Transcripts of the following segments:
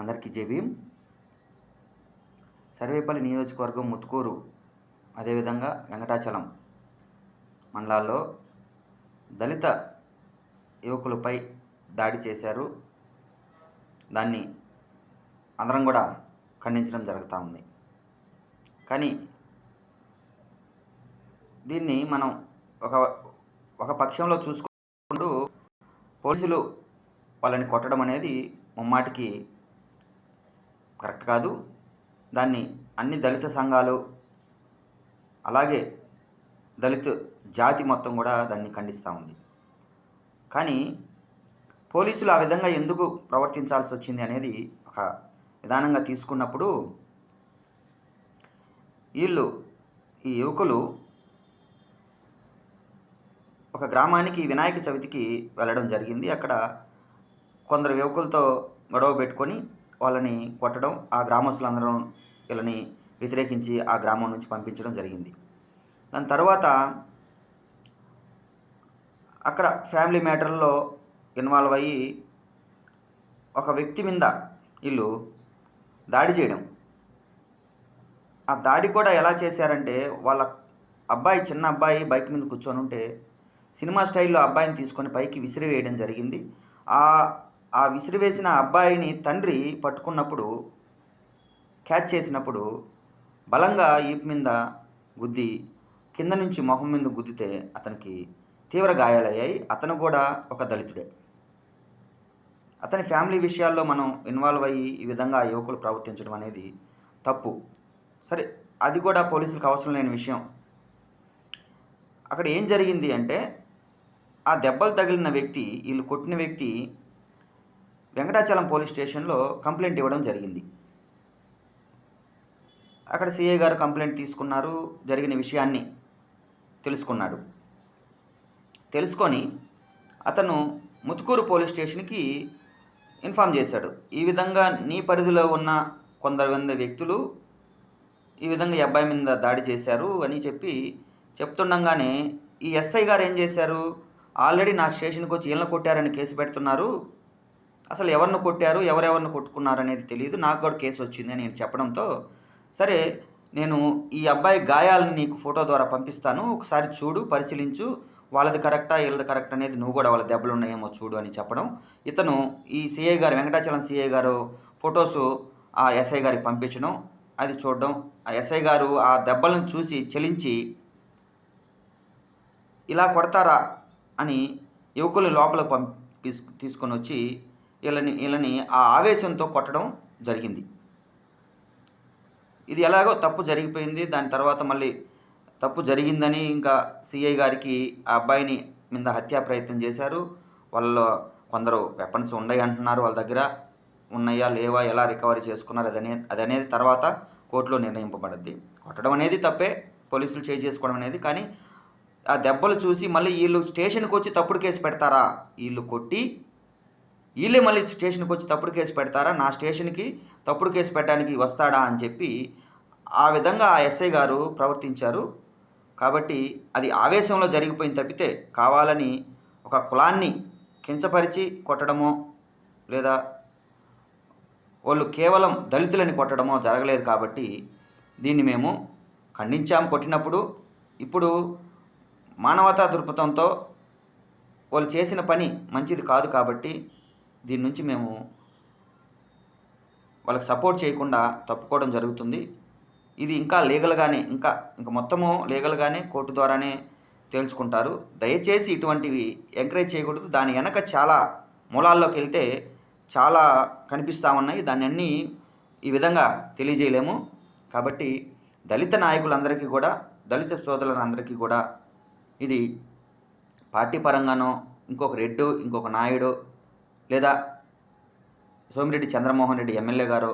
అందరికీ జేబీం సర్వేపల్లి నియోజకవర్గం ముత్కూరు అదేవిధంగా వెంకటాచలం మండలాల్లో దళిత యువకులపై దాడి చేశారు. దాన్ని అందరం కూడా ఖండించడం జరుగుతూ ఉంది. కానీ దీన్ని మనం ఒక ఒక పక్షంలో చూసుకుంటూ పోలీసులు వాళ్ళని కొట్టడం అనేది ముమ్మాటికి కరెక్ట్ కాదు. దాన్ని అన్ని దళిత సంఘాలు అలాగే దళిత జాతి మొత్తం కూడా దాన్ని ఖండిస్తూ ఉంది. కానీ పోలీసులు ఆ విధంగా ఎందుకు ప్రవర్తించాల్సి వచ్చింది అనేది ఒక విధానంగా తీసుకున్నప్పుడు వీళ్ళు ఈ యువకులు ఒక గ్రామానికి వినాయక చవితికి వెళ్ళడం జరిగింది. అక్కడ కొందరు యువకులతో గొడవ పెట్టుకొని వాళ్ళని కొట్టడం ఆ గ్రామస్తులందరూ వీళ్ళని వ్యతిరేకించి ఆ గ్రామం నుంచి పంపించడం జరిగింది. దాని తర్వాత అక్కడ ఫ్యామిలీ మ్యాటర్లో ఇన్వాల్వ్ అయ్యి ఒక వ్యక్తి మీద వీళ్ళు దాడి చేయడం. ఆ దాడి కూడా ఎలా చేశారంటే వాళ్ళ అబ్బాయి చిన్న అబ్బాయి బైక్ మీద కూర్చొని ఉంటే సినిమా స్టైల్లో అబ్బాయిని తీసుకొని పైకి విసిరివేయడం జరిగింది. ఆ ఆ విసిరివేసిన అబ్బాయిని తండ్రి పట్టుకున్నప్పుడు క్యాచ్ చేసినప్పుడు బలంగా ఈపు మీద గుద్ది కింద నుంచి మొహం మీద గుద్దితే అతనికి తీవ్ర గాయాలయ్యాయి. అతను కూడా ఒక దళితుడే. అతని ఫ్యామిలీ విషయాల్లో మనం ఇన్వాల్వ్ అయ్యి ఈ విధంగా యువకులు ప్రవర్తించడం అనేది తప్పు. సరే అది కూడా పోలీసులకు అవసరం లేని విషయం. అక్కడ ఏం జరిగింది అంటే ఆ దెబ్బలు తగిలిన వ్యక్తి వీళ్ళు కొట్టిన వ్యక్తి వెంకటాచలం పోలీస్ స్టేషన్లో కంప్లైంట్ ఇవ్వడం జరిగింది. అక్కడ సిఐ గారు కంప్లైంట్ తీసుకున్నారు జరిగిన విషయాన్ని తెలుసుకున్నాడు. తెలుసుకొని అతను ముతుకూరు పోలీస్ స్టేషన్కి ఇన్ఫామ్ చేశాడు. ఈ విధంగా నీ పరిధిలో ఉన్న కొందరు మంది వ్యక్తులు ఈ విధంగా ఈ అబ్బాయి మీద దాడి చేశారు అని చెప్పి చెప్తుండగానే ఈ ఎస్ఐ గారు ఏం చేశారు? ఆల్రెడీ నా స్టేషన్కి వచ్చి ఈళ్ళని కొట్టారని కేసు పెడుతున్నారు. అసలు ఎవరిని కొట్టారు ఎవరెవరిని కొట్టుకున్నారు అనేది తెలియదు నాకు కూడా కేసు వచ్చింది అని నేను చెప్పడంతో సరే నేను ఈ అబ్బాయి గాయాలను నీకు ఫోటో ద్వారా పంపిస్తాను ఒకసారి చూడు పరిశీలించు వాళ్ళది కరెక్టా వీళ్ళది కరెక్ట్ అనేది నువ్వు కూడా వాళ్ళ దెబ్బలు ఉన్నాయేమో చూడు అని చెప్పడం. ఇతను ఈ సిఐ గారు వెంకటాచలం సిఐ గారు ఫొటోస్ ఆ ఎస్ఐ గారికి పంపించడం అది చూడడం. ఆ ఎస్ఐ గారు ఆ దెబ్బలను చూసి చలించి ఇలా కొడతారా? అని యువకులు లోపల పంపి తీసుకొని వచ్చి వీళ్ళని వీళ్ళని ఆ ఆవేశంతో కొట్టడం జరిగింది. ఇది ఎలాగో తప్పు జరిగిపోయింది. దాని తర్వాత మళ్ళీ తప్పు జరిగిందని ఇంకా సిఐ గారికి ఆ అబ్బాయిని మీద హత్యా ప్రయత్నం చేశారు. వాళ్ళలో కొందరు వెపన్స్ ఉన్నాయి అంటున్నారు. వాళ్ళ దగ్గర ఉన్నాయా లేవా ఎలా రికవరీ చేసుకున్నారు అదనే అదనేది తర్వాత కోర్టులో నిర్ణయింపబడద్ది కొట్టడం అనేది తప్పే పోలీసులు చేయి చేసుకోవడం అనేది. కానీ ఆ దెబ్బలు చూసి మళ్ళీ వీళ్ళు స్టేషన్కి వచ్చి తప్పుడు కేసు పెడతారా? వీళ్ళు కొట్టి వీళ్ళే మళ్ళీ స్టేషన్కి వచ్చి తప్పుడు కేసు పెడతారా? నా స్టేషన్కి తప్పుడు కేసు పెట్టడానికి వస్తాడా అని చెప్పి ఆ విధంగా ఆ ఎస్ఐ గారు ప్రవర్తించారు. కాబట్టి అది ఆవేశంలో జరిగిపోయింది తప్పితే కావాలని ఒక కులాన్ని కించపరిచి కొట్టడమో లేదా వాళ్ళు కేవలం దళితులని కొట్టడమో జరగలేదు కాబట్టి దీన్ని మేము ఖండించాము కొట్టినప్పుడు ఇప్పుడు మానవతా దృక్పథంతో వాళ్ళు చేసిన పని మంచిది కాదు కాబట్టి దీని నుంచి మేము వాళ్ళకి సపోర్ట్ చేయకుండా తప్పుకోవడం జరుగుతుంది. ఇది ఇంకా లీగల్గానే ఇంకా ఇంకా మొత్తము లీగల్గానే కోర్టు ద్వారానే తేల్చుకుంటారు. దయచేసి ఇటువంటివి ఎంకరేజ్ చేయకూడదు. దాని వెనక చాలా మూలాల్లోకి వెళ్తే చాలా కనిపిస్తూ ఉన్నాయి. దాన్ని అన్నీ ఈ విధంగా తెలియజేయలేము. కాబట్టి దళిత నాయకులందరికీ కూడా దళిత సోదరులందరికీ కూడా ఇది పార్టీ పరంగానో ఇంకొక రెడ్డు ఇంకొక నాయుడు లేదా సోమిరెడ్డి చంద్రమోహన్ రెడ్డి ఎమ్మెల్యే గారు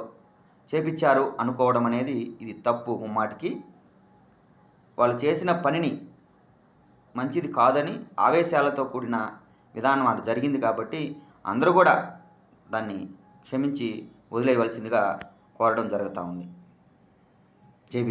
చేపించారు అనుకోవడం అనేది ఇది తప్పు ముమ్మాటికి. వాళ్ళు చేసిన పనిని మంచిది కాదని ఆవేశాలతో కూడిన విధానం అటు జరిగింది కాబట్టి అందరూ కూడా దాన్ని క్షమించి వదిలేయవలసిందిగా కోరడం జరుగుతూ ఉంది. జై